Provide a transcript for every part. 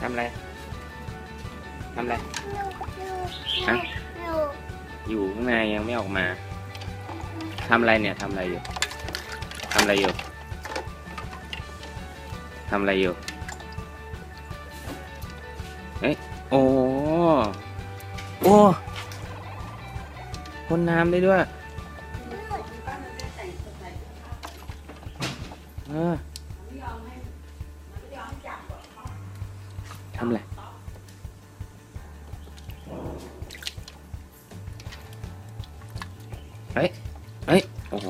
ทำอะไรทำอะไรลูกฮะลูกอยู่ข้างในยังไม่ออกมาทำอะไรเนี่ยทำอะไรอยู่ทำอะไรอยู่ทำอะไรอยู่เอ้ยโอ้โอ้พ่นน้ำได้ด้วยเออ ทำอะไรเฮ้ยเฮ้ยโ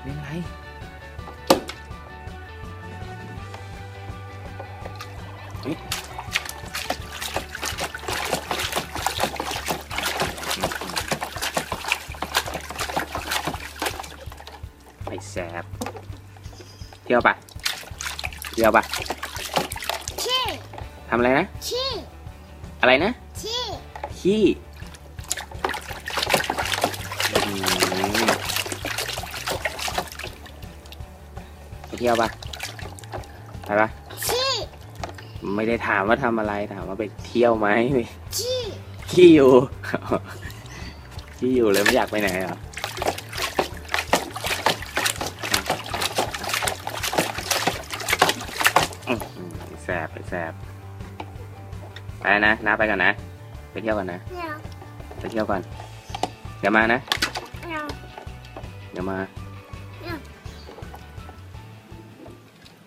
อ้โหยิงนะนะน้องอะไรเล่นไรเล่นไรฮะเล่นไรเฮ้ยไอ้แสบเที่ยวปะเที่ยวปะชี้ทำอะไรนะชี้ อะไรนะชี้ ขี้อืม ไปเที่ยวปะไปปะชี้ไม่ได้ถามว่าทำอะไรถามว่าไปเที่ยวไหมชี้ขี้อยู่ขี้อยู่เลยไม่อยากไปไหนเหรออืมอืมแสบไปแสบไปนะน้าไปก่อนนะ ไปเที่ยวก่อนนะเนี่ยไปเที่ยวก่อนเดี๋ยวมานะเนี่ยเดี๋ยวมาเนี่ย